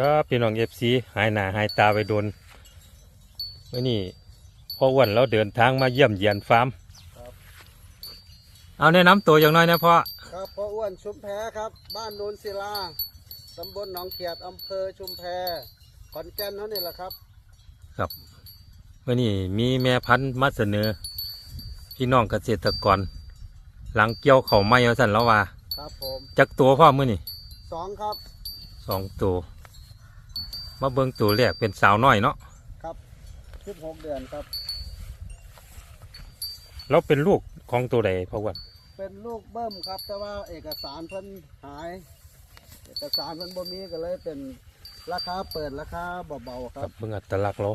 ครับพี่น้องเอฟซีหายหนาหายตาไปโดนวันนี้พ่ออ้วนเราเดินทางมาเยี่ยมเยียนฟาร์มครับเอาแนะนำตัวอย่างน้อยนะพ่อครับพ่ออ้วนชุมแพครับ บ้านโนนศิลาตำบลหนองเขียดอำเภอชุมแพขอนแก่นเท่านี้แหละครับวันนี้มีแม่พันธุ์มาเสนอ พี่น้องเกษตรกร หลังเกี่ยวเขาวไม่เอาสั่นแล้วว่า ครับผมจักตัวพ่อมื่อนี่สองครับสองตัว มาเบิ่งตัวแรกเป็นสาวน้อยเนาะครับสิบหกเดือนครับ แล้วเป็นลูกของตัวใดพ่ออ้วนเป็นลูกเบิ้มครับ แต่ว่าเอกสารเพิ่นหาย เอกสารเพิ่นบ่มีก็เลยเป็นราคาเปิดราคาเบาๆคกัรับบเบิ่งอัตลักษณ์เรา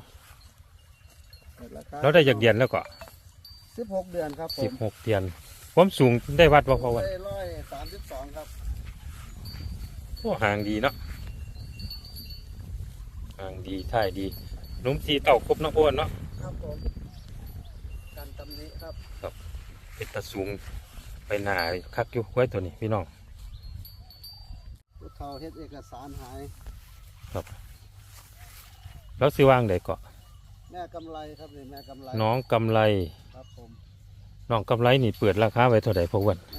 เปิดราคาเราได้จากเดียนแล้วก็สิบหกเดือนครับผสิบมหกเดียนความสูงได้วัดว่าพ่ออ้วนได้ร้อยสามสิบสองครับ โอ้ห่างดีเนาะ ห่างดีท่ายดีนุ่มสีเต่าครบเนาะพ่ออ้วนเนาะครับผมกันตำหนี้ครับเป็นตะสูงไปหนาคักอยู่ไว้ตัวนี้พี่น้องลูกเขาเฮ็ดเอกสารหายแล้วสิว่างใดเกาะแม่กำไรครับนี่แม่กำไรน้องกำไรครับผมน้องกำไรนี่เปิดราคาไว้เท่าไหร่พ่ออ้วนแม่กำไรเ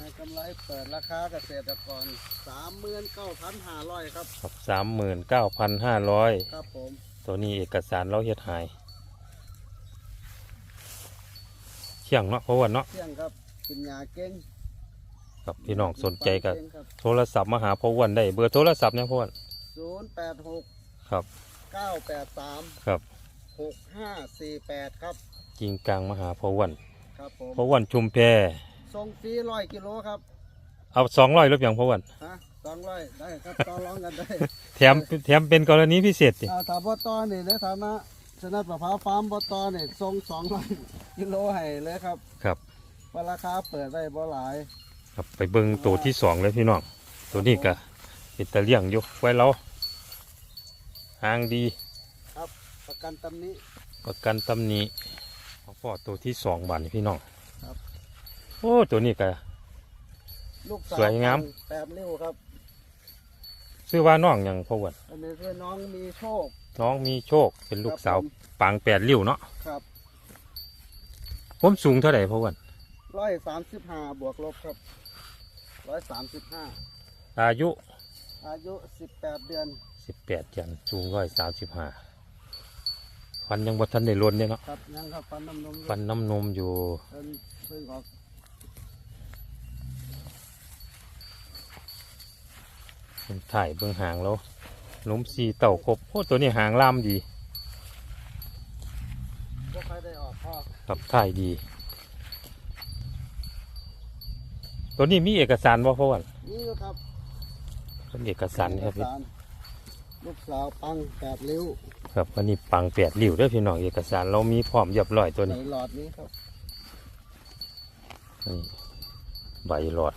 ปิดราคาเกษตรกรสามหมื่นเก้าพันห้าร้อยครับ ครับสามหมื่นเก้าพันห้าร้อยครับผม ตัวนี้เอกสารเราเฮ็ดหายเที่ยงเนาะพ่ออ้วนเนาะเที่ยงครับกินยาเก่งครับพี่น้องสนใจกับครับโทรศัพท์มาหาพ่ออ้วนได้เบอร์โทรศัพท์เนี่ยพ่ออ้วนศูนย์แปดหกครับเก้าแปดสามครับหกห้าสี่แปดครับกิงกลางมาหาพ่ออ้วนครับผมพ่ออ้วนชุมแพ ส่งฟรีร้อยกิโลครับ เอาสองร้อยรถอย่างพ่ออ้วนฮะสองร้อยได้ครับต่อรองกันได้แถมแถมเป็นกรณีพิเศษดิอ่าถ้าบ่ต่อนี่ในฐานะชนะประภาฟาร์มบ่ต่อนี่ส่งสองร้อยกิโลให้เลยครับครับว่าราคาเปิดได้บ่หลาย ครับไปเบิ่งตัวที่สองเลยพี่น้องตัวนี้ก็เป็นตะเลี่ยงอยู่ไว้เราหางดีประกันตำหนี้ประกันตำหนิเอาพ่อตัวที่สองบาทนี่พี่น้องครับโอ้ตัวนี้ก็ ลูกสาวสวยงาม แปดริ้วครับ ชื่อว่าน้องอย่างพ่ออ้วนอันนี้คือน้องมีโชคน้องมีโชคเป็นลูกสาวครับผมปางแปดริ้วเนาะครับผมสูงเท่าไหร่พ่ออ้วนร้อยสามสิบห้าบวกลบครับร้อยสามสิบห้าอายุอายุสิบแปดเดือนสิบแปดจันสูงร้อยสามสิบห้าฟันยังบ่ทันได้ล้นเนี่ยเนาะครับยังครับฟันน้ำนมอยู่ฟันน้ำนมอยู่เพิ่นเพิ่งออก เป็นถ่ายเบื้องหางแล้วล้มสีเต่าครบโอ้ตัวนี้หางล่ามดีก็ค่อยได้ออกพ่อครับถ่ายดี ตัวนี้มีเอกสารบ่พ่ออ้วนนี่อยู่ครับเป็นเอกสารนี่ครับเอกสารลูกสาวปังแปดริ้วครับอันนี้ปังแปดริ้วเด้วยพี่น้องเอกสารเรามีพร้อมเรียบร้อยตัวในนี้หลอดนี้ครับนี่ใบหลอด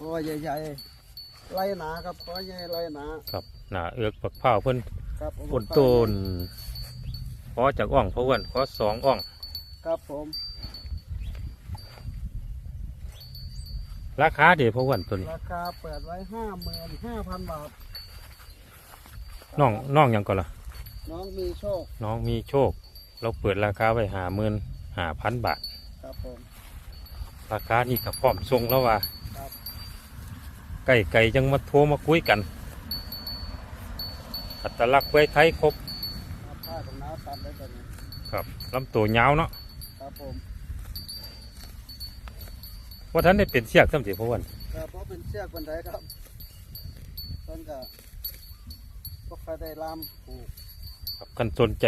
คอใหญ่ๆไล่หนาครับคอใหญ่ไล่หนาครับหน้าเอือกปักเผาวเพิ่นครับปนต้นขอจากอ่องพ่ออ้วนขอสองอ่อง ครับผมราคาเดี๋ยวพ่ออ้วนตัวนี้ราคาเปิดไว้ห้าหมื่นห้าพันบาทน้องน้องหยังก่อนล่ะ น้องมีโชค น้องมีโชค เราเปิดราคาไว้หาหมื่นหาพันบาท ครับผม ราคานี่กับพร้อมทรงแล้วว่า ครับไก่ไก่ยังมาโทรมาคุยกัน อัตลักษณ์ไว้ไทยครบเอาผ้าของน้าตัดได้ตอนนี้ครับลำตัวยาวเนาะครับผมว่าท่านได้เป็นเสียกสำสิพ่ออ้วนแต่เพราะเป็นเชือกบันไดครับเพิ่นก็ก็ค่อยได้ลามผูกครับคันสนใจ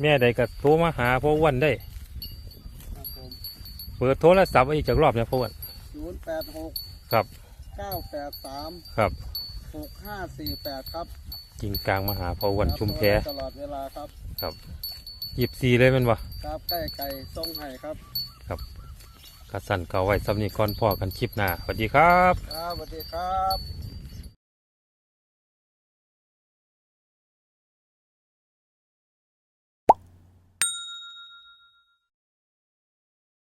แม่ใดก็โทรมาหาพ่ออ้วนได้ ครับผมเปิดโทรศัพท์ไว้อีกจากรอบเนี่ยพ่ออ้วนศูนย์แปดหกครับ เก้าแปดสามครับ หกห้าสี่แปดครับจริงกลางมาหาพ่ออ้วนชุมแพรับโทรได้ตลอดเวลาครับหยิบซีเลยแมันวะครับใกล้ไก่ทรงไห้ครับกระสันเก่าไว้สำนีก่อนพ่อกันคลิปหน้าสวัสดีครับ ครับสวัสดีครับ